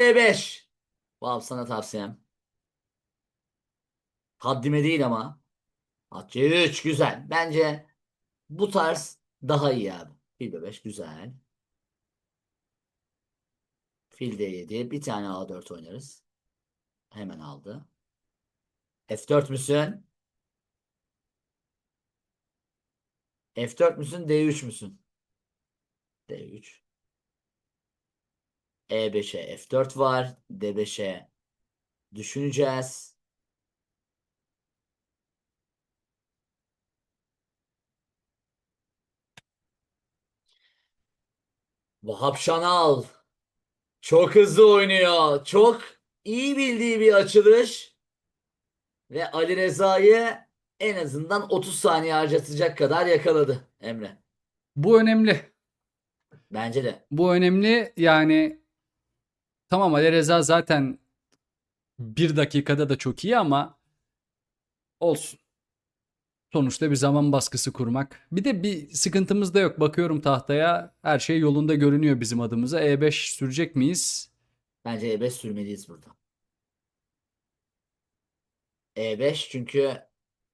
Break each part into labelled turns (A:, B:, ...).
A: E5. Vav sana tavsiyem. Haddime değil ama. At C3 güzel. Bence bu tarz daha iyi abi. Fil B5 güzel. Fil D7. Bir tane A4 oynarız. Hemen aldı. F4 müsün? F4 müsün? D3 müsün? D3. E5'e F4 var. D5'e düşüneceğiz. Vahap Şanal çok hızlı oynuyor. Çok iyi bildiği bir açılış. Ve Ali Reza'yı en azından 30 saniye harcatacak kadar yakaladı Emre.
B: Bu önemli.
A: Bence de.
B: Bu önemli yani tamam Ali Reza zaten bir dakikada da çok iyi ama olsun. Sonuçta bir zaman baskısı kurmak. Bir de bir sıkıntımız da yok. Bakıyorum tahtaya her şey yolunda görünüyor bizim adımıza. E5 sürecek miyiz?
A: Bence E5 sürmeliyiz burada. E5 çünkü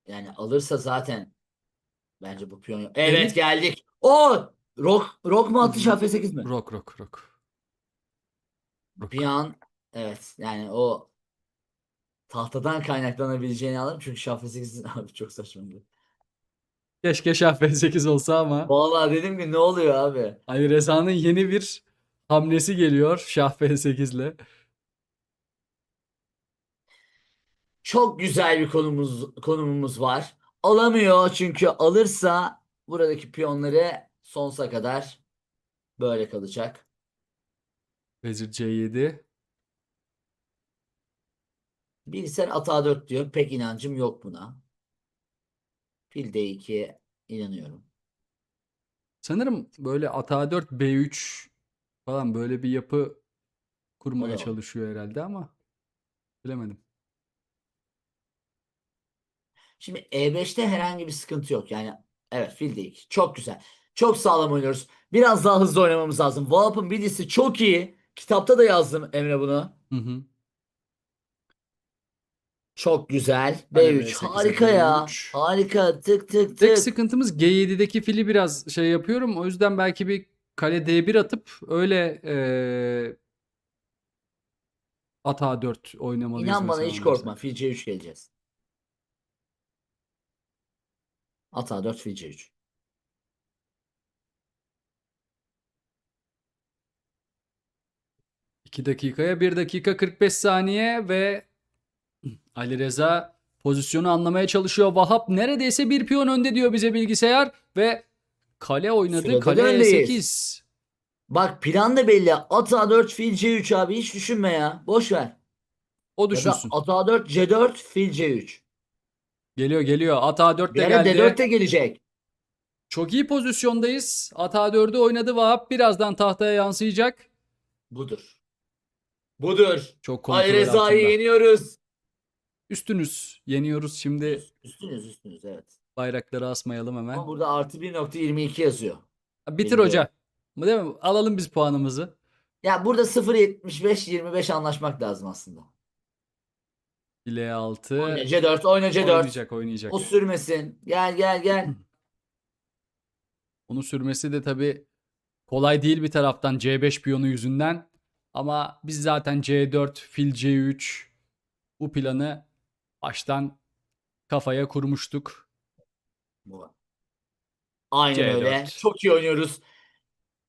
A: yani alırsa zaten bence bu piyon. Evet
B: Evet.
A: geldik. O Rock Rock mu şah F8 mi?
B: Rok rok rok.
A: Bir an evet yani o tahtadan kaynaklanabileceğini alırım çünkü şah F8 abi çok saçma. bu.
B: Keşke şah F8 olsa ama
A: Vallahi dedim ki ne oluyor abi?
B: Ali Reza'nın yeni bir hamlesi geliyor şah F8 ile.
A: Çok güzel bir konumuz konumumuz var. Alamıyor çünkü alırsa buradaki piyonları sonsuza kadar böyle kalacak.
B: Vezir C7.
A: Bilgisayar atağa 4 diyor. Pek inancım yok buna. Fil D2 inanıyorum.
B: Sanırım böyle ata 4 B3 falan böyle bir yapı kurmaya
A: var.
B: çalışıyor herhalde ama bilemedim.
A: Şimdi E5'te herhangi bir sıkıntı yok. Yani evet fil D2. Çok güzel. Çok sağlam oynuyoruz. Biraz daha hızlı oynamamız lazım. Vahap'ın bilgisi çok iyi. Kitapta da yazdım Emre bunu.
B: Hı hı.
A: Çok güzel.
B: Hadi
A: B3.
B: B8'e
A: Harika ya.
B: B3.
A: Harika. Tık tık
B: Tek
A: tık.
B: sıkıntımız G7'deki fili biraz şey yapıyorum. O yüzden belki bir kale D1 atıp öyle eee ata 4 oynamalıyız
A: İnan bana
B: mesela
A: hiç
B: ondan
A: korkma.
B: sonra.
A: Fil C3 geleceğiz. Ata 4 fil C3.
B: İki dakikaya 1 dakika 45 saniye ve Ali Reza pozisyonu anlamaya çalışıyor. Vahap neredeyse bir piyon önde diyor bize bilgisayar ve kale oynadı.
A: Sırada
B: Kale
A: öndeyiz.
B: E8.
A: Bak plan da belli. Ata 4 fil C3 abi. Hiç düşünme ya. Boş ver.
B: O düşünsün.
A: ata 4 C4 fil C3.
B: Geliyor geliyor. Ata 4
A: Bir
B: de
A: ara
B: geldi.
A: D4 de gelecek.
B: Çok iyi pozisyondayız. Ata 4'ü oynadı Vahap. Birazdan tahtaya yansıyacak.
A: Budur. Budur.
B: Çok kontrol
A: Reza'yı
B: altında.
A: yeniyoruz.
B: Üstünüz. Yeniyoruz şimdi.
A: Üstünüz üstünüz evet.
B: Bayrakları asmayalım hemen.
A: Ama burada artı 1.22 yazıyor.
B: Bitir
A: bilmiyorum.
B: hoca. Değil mi? Alalım biz puanımızı.
A: Ya burada 0.75-25 anlaşmak lazım aslında.
B: Bile 6.
A: Oyna C4, oyna C4.
B: Oynayacak oynayacak.
A: O sürmesin. Gel gel gel.
B: Onu sürmesi de tabii kolay değil bir taraftan C5 piyonu yüzünden. Ama biz zaten C4, fil C3 bu planı baştan kafaya kurmuştuk.
A: Bu. Aynen
B: C4.
A: öyle. Çok iyi oynuyoruz.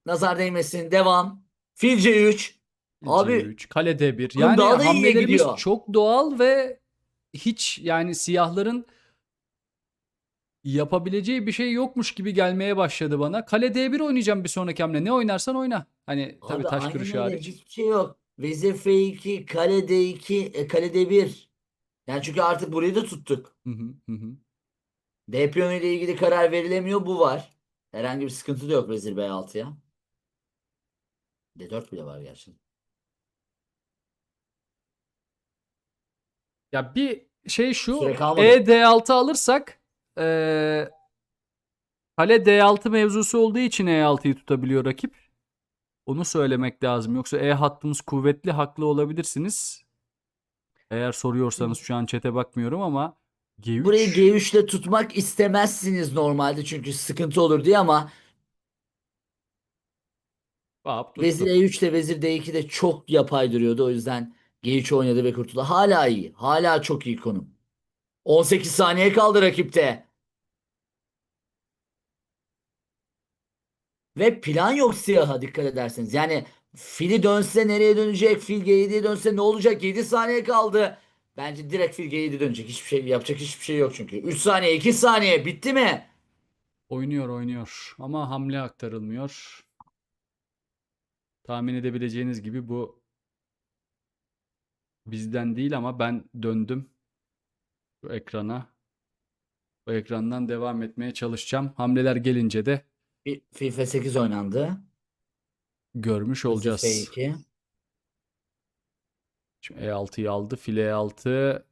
A: Nazar değmesin. Devam. Fil C3.
B: Fil
A: Abi,
B: C3, kale D1.
A: oğlum
B: Yani hamlelerimiz çok doğal ve hiç yani siyahların yapabileceği bir şey yokmuş gibi gelmeye başladı bana. Kale D1 oynayacağım bir sonraki hamle. Ne oynarsan oyna. Hani tabii
A: Abi
B: taş
A: aynen öyle.
B: hariç.
A: Hiçbir şey yok. Vezir F2, kale D2, e, kale D1. Yani çünkü artık burayı da tuttuk.
B: Hı hı, hı hı.
A: D piyonu ile ilgili karar verilemiyor. Bu var. Herhangi bir sıkıntı da yok Vezir B6'ya. D4 bile var gerçi.
B: Ya bir şey şu.
A: Süre kalmadı.
B: E D6 alırsak eee kale D6 mevzusu olduğu için E6'yı tutabiliyor rakip. Onu söylemek lazım. Yoksa E hattımız kuvvetli, haklı olabilirsiniz. Eğer soruyorsanız şu an çete bakmıyorum ama G3
A: Burayı G3 ile tutmak istemezsiniz normalde çünkü sıkıntı olur diye ama
B: Vahap tuttu.
A: Vezir E3 ile Vezir D2 de çok yapay duruyordu. O yüzden G3 oynadı ve kurtuldu. Hala iyi. Hala çok iyi konum. 18 saniye kaldı rakipte. Ve plan yok siyaha dikkat ederseniz. Yani fili dönse nereye dönecek? Fil G7'ye dönse ne olacak? 7 saniye kaldı. Bence direkt fil G7 dönecek. Hiçbir şey yapacak hiçbir şey yok çünkü. 3 saniye 2 saniye bitti mi?
B: Oynuyor oynuyor ama hamle aktarılmıyor. Tahmin edebileceğiniz gibi bu bizden değil ama ben döndüm bu ekrana. Bu ekrandan devam etmeye çalışacağım. Hamleler gelince de
A: Bir Fil F8 oynandı.
B: görmüş olacağız.
A: F2.
B: Şimdi E6'yı aldı. File E6.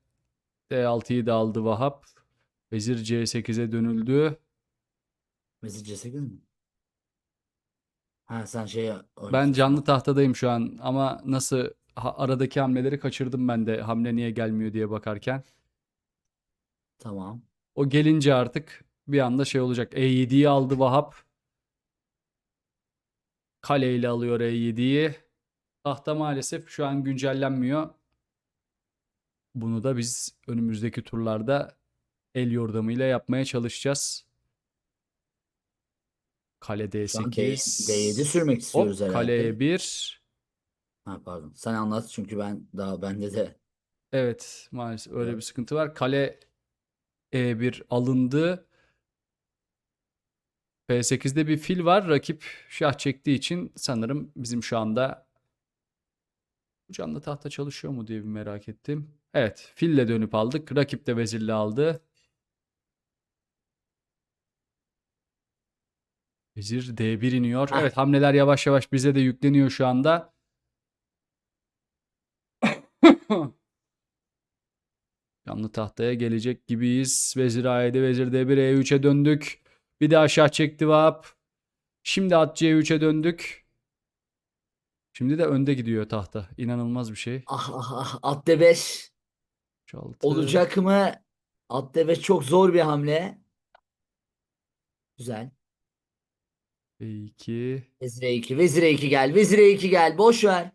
B: D6'yı da aldı Vahap. Vezir C8'e dönüldü.
A: Vezir C8 mi? Ha sen şey
B: Ben canlı tahtadayım şu an ama nasıl ha- aradaki hamleleri kaçırdım ben de hamle niye gelmiyor diye bakarken.
A: Tamam.
B: O gelince artık bir anda şey olacak. E7'yi aldı Vahap. Kaleyle alıyor E7'yi. Tahta maalesef şu an güncellenmiyor. Bunu da biz önümüzdeki turlarda el yordamıyla yapmaya çalışacağız. Kale
A: Şu an D,
B: D8.
A: D7 sürmek
B: Hop
A: istiyoruz herhalde.
B: kale E1.
A: Ha pardon. Sen anlat çünkü ben daha bende de
B: Evet maalesef öyle bir
A: Evet.
B: sıkıntı var. Kale E1 alındı. P8'de bir fil var. Rakip şah çektiği için sanırım bizim şu anda bu canlı tahta çalışıyor mu diye bir merak ettim. Evet, fille dönüp aldık. Rakip de vezirle aldı. Vezir D1 iniyor.
A: Hah.
B: Evet, hamleler yavaş yavaş bize de yükleniyor şu anda. Canlı tahtaya gelecek gibiyiz. Vezir A7, Vezir D1, E3'e döndük. Bir daha şah çekti Vahap. Şimdi at C3'e döndük. Şimdi de önde gidiyor tahta. İnanılmaz bir şey.
A: ah ah ah at D5
B: Çaltı.
A: olacak mı? At D5 çok zor bir hamle. Güzel.
B: B2.
A: Vezir E2, Vezir E2 gel, Vezir E2 gel. Boş ver.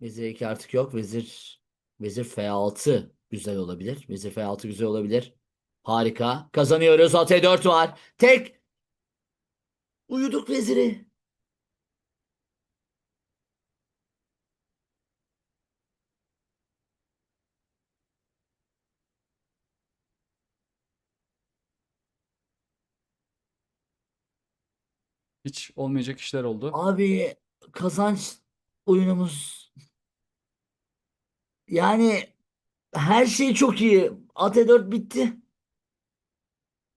A: Vezir E2 artık yok. Vezir Vezir F6 güzel olabilir. Vezir F6 güzel olabilir. Harika. Kazanıyoruz. At E4 var. Tek. Uyuduk veziri.
B: Hiç olmayacak işler oldu.
A: Abi kazanç oyunumuz yani her şey çok iyi. At E4 bitti.